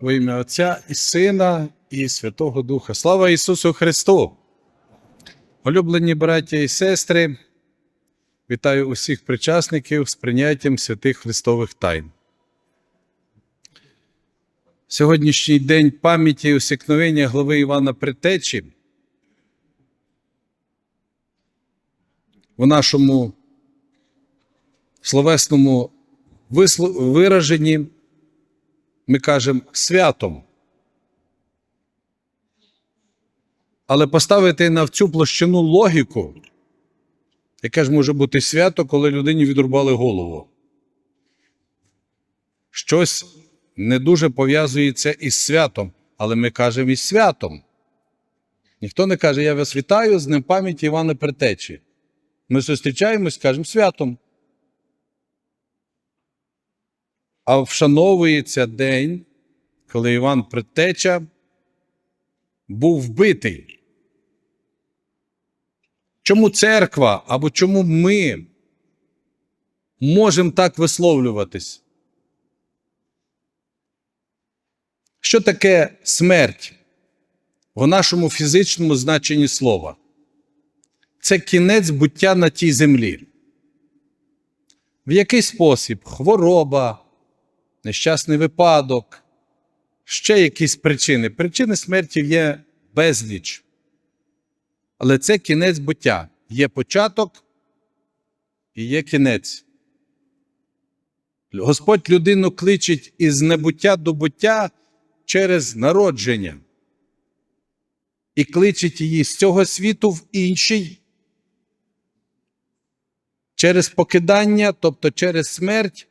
Во ім'я Отця і Сина, і Святого Духа. Слава Ісусу Христу! Улюблені браття і сестри, вітаю усіх причасників з прийняттям святих Христових тайн. Сьогоднішній день пам'яті і усікновення глави Івана Притечі в нашому словесному вираженні ми кажемо святом. Але поставити на цю площину логіку, яке ж може бути свято, коли людині відрубали голову. Щось не дуже пов'язується із святом, але ми кажемо із святом. Ніхто не каже, я вас вітаю з Днем пам'яті Івана Притечі. Ми зустрічаємось, кажемо святом. А вшановується день, коли Іван Предтеча був вбитий. Чому церква або чому ми можемо так висловлюватись? Що таке смерть в нашому фізичному значенні слова? Це кінець буття на тій землі. В який спосіб? Хвороба, нещасний випадок, ще якісь причини. Причини смерті є безліч. Але це кінець буття. Є початок і є кінець. Господь людину кличить із небуття до буття через народження. І кличить її з цього світу в інший через покидання, тобто через смерть.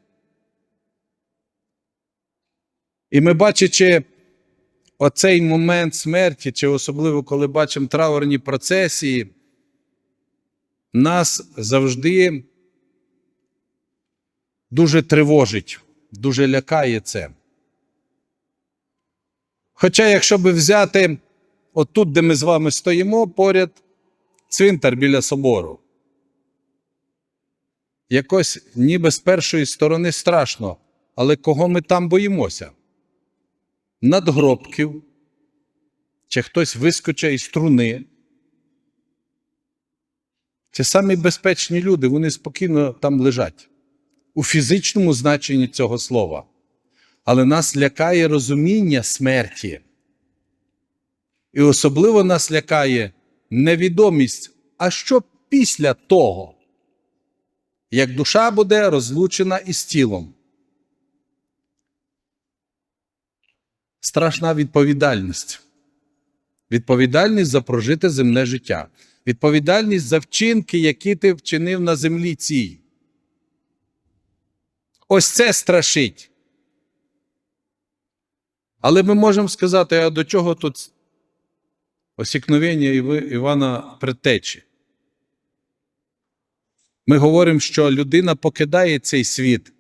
І ми, бачачи оцей момент смерті, чи особливо коли бачимо траурні процесії, нас завжди дуже тривожить, дуже лякає це. Хоча, якщо би взяти отут, де ми з вами стоїмо, поряд цвинтар біля собору, якось ніби з першої сторони страшно, але кого ми там боїмося? Надгробків, чи хтось вискочить із труни. Це самі безпечні люди, вони спокійно там лежать у фізичному значенні цього слова. Але нас лякає розуміння смерті. І особливо нас лякає невідомість, а що після того, як душа буде розлучена із тілом. Страшна відповідальність. Відповідальність за прожите земне життя. Відповідальність за вчинки, які ти вчинив на землі цій. Ось це страшить. Але ми можемо сказати, а до чого тут осікновення Івана Предтечі? Ми говоримо, що людина покидає цей світ,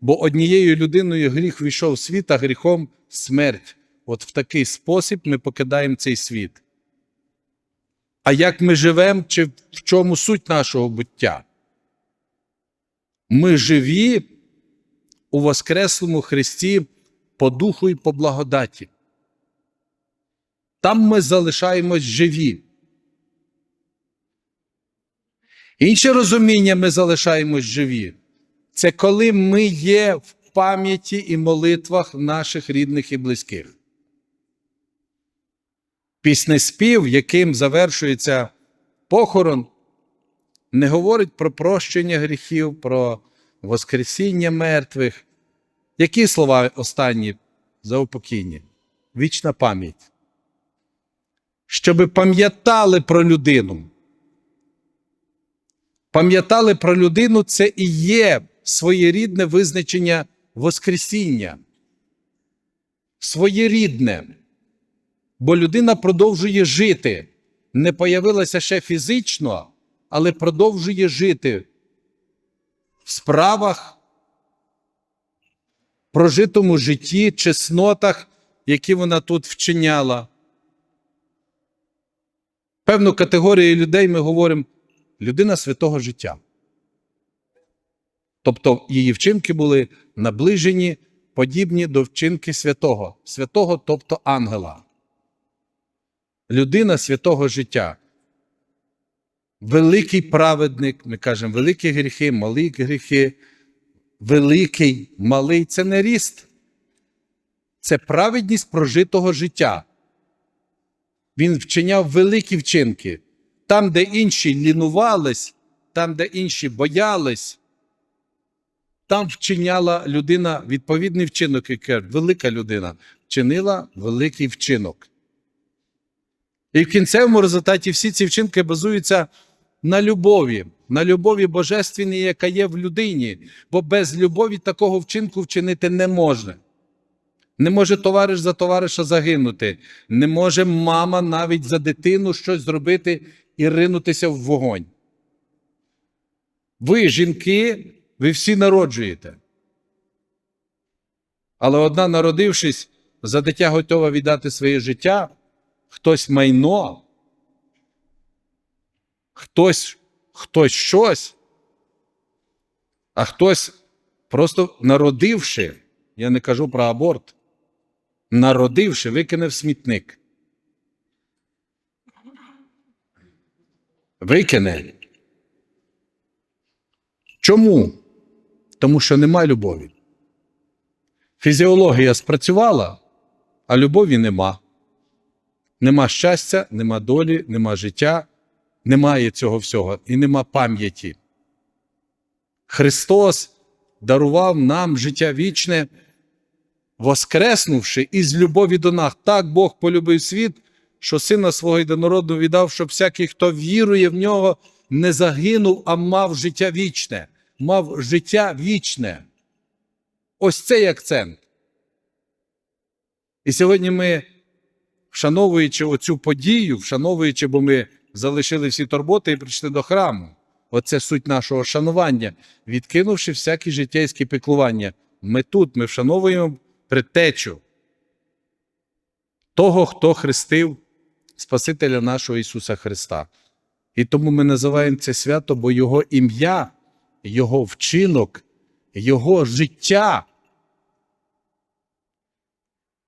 бо однією людиною гріх війшов в світ, а гріхом смерть. От в такий спосіб ми покидаємо цей світ. А як ми живемо, чи в чому суть нашого буття? Ми живі у Воскреслому Христі по духу і по благодаті. Там ми залишаємось живі. Інше розуміння ми залишаємось живі. Це коли ми є в пам'яті і молитвах наших рідних і близьких. Піснеспів, яким завершується похорон, не говорить про прощення гріхів, про Воскресіння мертвих. Які слова останні заупокійні? Вічна пам'ять. Щоби пам'ятали про людину. Пам'ятали про людину це і є своєрідне визначення Воскресіння. Своєрідне. Бо людина продовжує жити. Не появилася ще фізично, але продовжує жити в справах, прожитому житті, чеснотах, які вона тут вчиняла. Певну категорію людей ми говоримо людина святого життя. Тобто її вчинки були наближені подібні до вчинки святого, святого, тобто ангела. Людина святого життя. Великий праведник, ми кажемо, великі гріхи, малі гріхи, великий, малий це не ріст. Це праведність прожитого життя. Він вчиняв великі вчинки. Там, де інші лінувались, там, де інші боялись, там вчиняла людина відповідний вчинок, яке велика людина вчинила великий вчинок. І в кінцевому результаті всі ці вчинки базуються на любові, на любові божественній, яка є в людині, бо без любові такого вчинку вчинити не можна. Не може товариш за товариша загинути, не може мама навіть за дитину щось зробити і ринутися в вогонь. Ви, жінки, ви всі народжуєте. Але одна, народившись, за дитя готова віддати своє життя, хтось майно, хтось, хтось щось, а хтось просто народивши, я не кажу про аборт, народивши, викине в смітник. Викине. Чому? Тому що нема любові. Фізіологія спрацювала, а любові нема. Нема щастя, нема долі, нема життя, немає цього всього і нема пам'яті. Христос дарував нам життя вічне, воскреснувши із любові до нас. Так Бог полюбив світ, що Сина свого єдинородного віддав, щоб всякий, хто вірує в нього, не загинув, а мав життя вічне. Мав життя вічне. Ось цей акцент. І сьогодні ми, вшановуючи оцю подію, вшановуючи, бо ми залишили всі турботи і прийшли до храму. Оце суть нашого шанування, відкинувши всякі життєйські піклування. Ми тут, ми вшановуємо предтечу того, хто хрестив Спасителя нашого Ісуса Христа. І тому ми називаємо це свято, бо Його ім'я, Його вчинок, Його життя.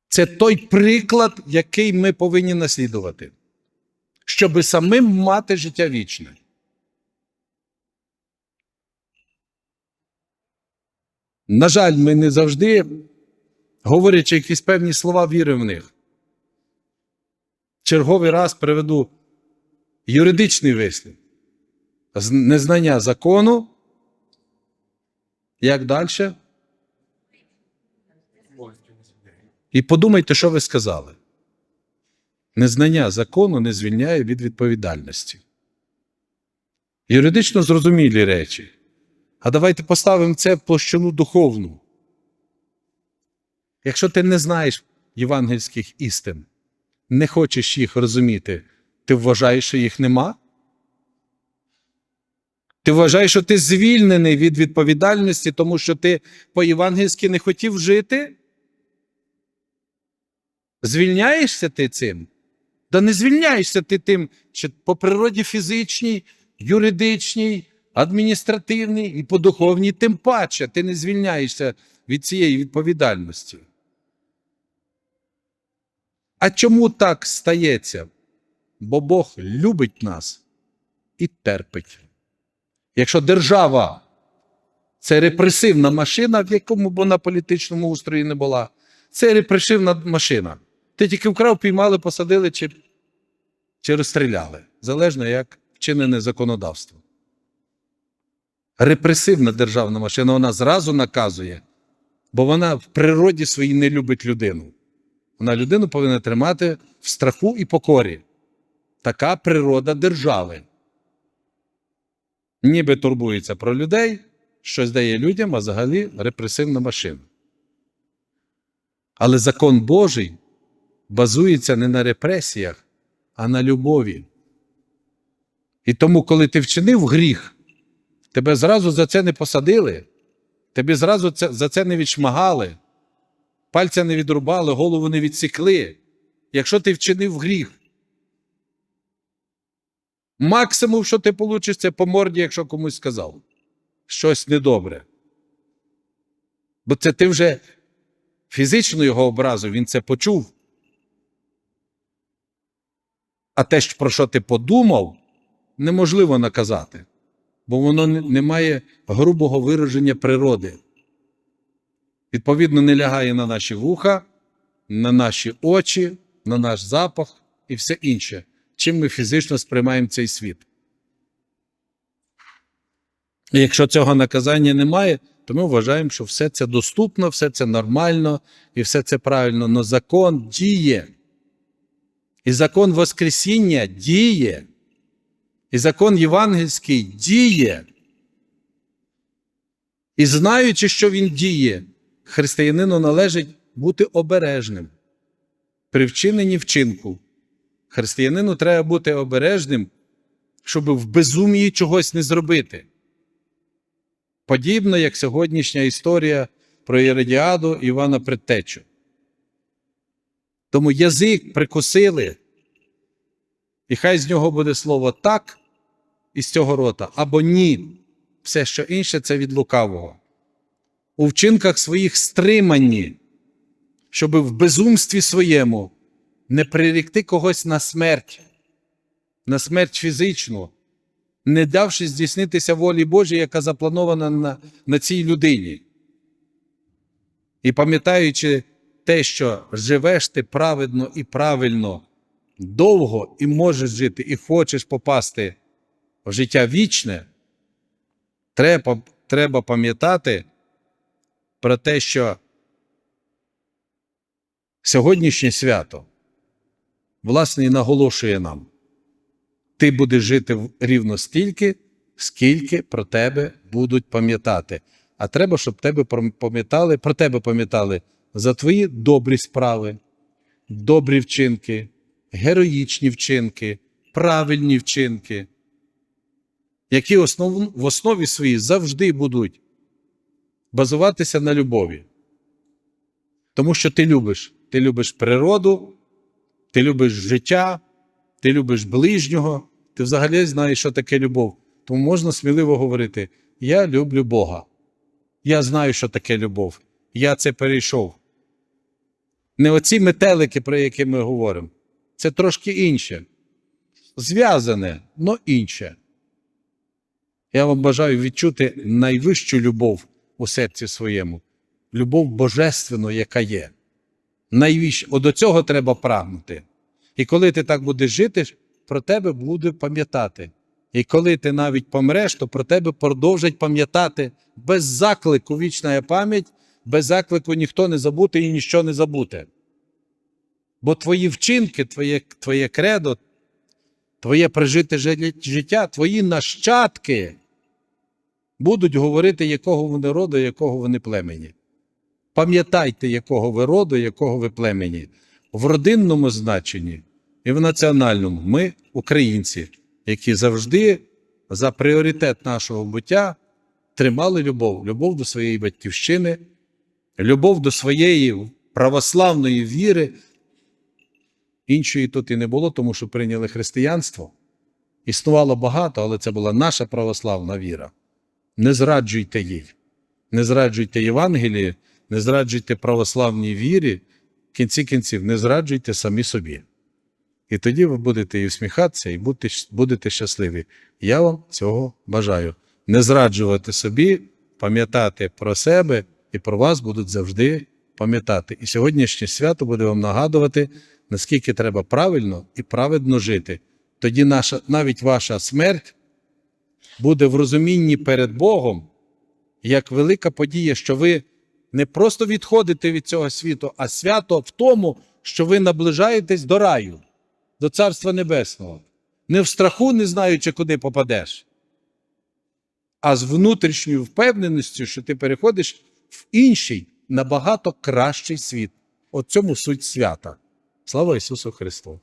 Це той приклад, який ми повинні наслідувати, щоб самим мати життя вічне. На жаль, ми не завжди, говорячи якісь певні слова, віримо в них. Черговий раз приведу юридичний вислів. Незнання закону. Як далі? І подумайте, що ви сказали. Незнання закону не звільняє від відповідальності. Юридично зрозумілі речі. А давайте поставимо це в площину духовну. Якщо ти не знаєш євангельських істин, не хочеш їх розуміти, ти вважаєш, що їх нема? Ти вважаєш, що ти звільнений від відповідальності, тому що ти по-євангельськи не хотів жити? Звільняєшся ти цим? Да не звільняєшся ти тим, що по природі фізичній, юридичній, адміністративній і по духовній, тим паче ти не звільняєшся від цієї відповідальності. А чому так стається? Бо Бог любить нас і терпить. Якщо держава це репресивна машина, в якому б вона політичному устрої не була, це репресивна машина. Ти тільки вкрав, піймали, посадили чи, чи розстріляли. Залежно як вчинене законодавство. Репресивна державна машина, вона зразу наказує, бо вона в природі своїй не любить людину. Вона людину повинна тримати в страху і покорі. Така природа держави. Ніби турбується про людей, щось дає людям, а взагалі репресивна машина. Але закон Божий базується не на репресіях, а на любові. І тому, коли ти вчинив гріх, тебе зразу за це не посадили, тебе зразу за це не відшмагали, пальця не відрубали, голову не відсікли. Якщо ти вчинив гріх, максимум, що ти получиш, це по морді, якщо комусь сказав щось недобре. Бо це ти вже фізичну його образу, він це почув. А те, про що ти подумав, неможливо наказати, бо воно не має грубого вираження природи. Відповідно, не лягає на наші вуха, на наші очі, на наш запах і все інше, чим ми фізично сприймаємо цей світ. І якщо цього наказання немає, то ми вважаємо, що все це доступно, все це нормально і все це правильно. Но закон діє. І закон Воскресіння діє. І закон євангельський діє. І знаючи, що він діє, християнину належить бути обережним. При вчиненні вчинку. Християнину треба бути обережним, щоб в безумії чогось не зробити. Подібно як сьогоднішня історія про Єродіаду і Івана Предтечу. Тому язик прикусили, і хай з нього буде слово так із цього рота, або ні. Все, що інше, це від лукавого. У вчинках своїх стримані, щоб в безумстві своєму не прирікти когось на смерть, на смерть фізичну, не давши здійснитися волі Божій, яка запланована на, на цій людині. І пам'ятаючи те, що живеш ти праведно і правильно, довго і можеш жити, і хочеш попасти в життя вічне, треба, треба пам'ятати про те, що сьогоднішнє свято, власне, і наголошує нам, ти будеш жити рівно стільки, скільки про тебе будуть пам'ятати. А треба, щоб тебе пам'ятали, про тебе пам'ятали за твої добрі справи, добрі вчинки, героїчні вчинки, правильні вчинки, які основ, в основі своїй завжди будуть базуватися на любові. Тому що ти любиш. Ти любиш природу, ти любиш життя, ти любиш ближнього, ти взагалі знаєш, що таке любов. Тому можна сміливо говорити: Я люблю Бога. Я знаю, що таке любов. Я це перейшов. Не оці метелики, про які ми говоримо. Це трошки інше. Зв'язане, але інше. Я вам бажаю відчути найвищу любов у серці своєму, любов божественну, яка є. Найвища. От до цього треба прагнути. І коли ти так будеш жити, про тебе буде пам'ятати. І коли ти навіть помреш, то про тебе продовжать пам'ятати без заклику вічна пам'ять, без заклику ніхто не забути і ніщо не забути. Бо твої вчинки, твоє, твоє кредо, твоє прожите життя, твої нащадки будуть говорити, якого вони роду, якого вони племені. Пам'ятайте, якого ви роду, якого ви племені. В родинному значенні і в національному ми українці, які завжди за пріоритет нашого буття тримали любов, любов до своєї батьківщини, любов до своєї православної віри. Іншої тут і не було, тому що прийняли християнство. Існувало багато, але це була наша православна віра. Не зраджуйте їй, не зраджуйте Євангелії, не зраджуйте православній вірі, в кінці кінців не зраджуйте самі собі. І тоді ви будете і усміхатися, і будете, будете щасливі. Я вам цього бажаю. Не зраджувати собі, пам'ятати про себе і про вас будуть завжди пам'ятати. І сьогоднішнє свято буде вам нагадувати, наскільки треба правильно і праведно жити. Тоді наша, навіть ваша смерть буде в розумінні перед Богом як велика подія, що ви не просто відходите від цього світу, а свято в тому, що ви наближаєтесь до раю, до Царства Небесного. Не в страху, не знаючи, куди попадеш, а з внутрішньою впевненістю, що ти переходиш в інший, набагато кращий світ. От цьому суть свята. Слава Ісусу Христу!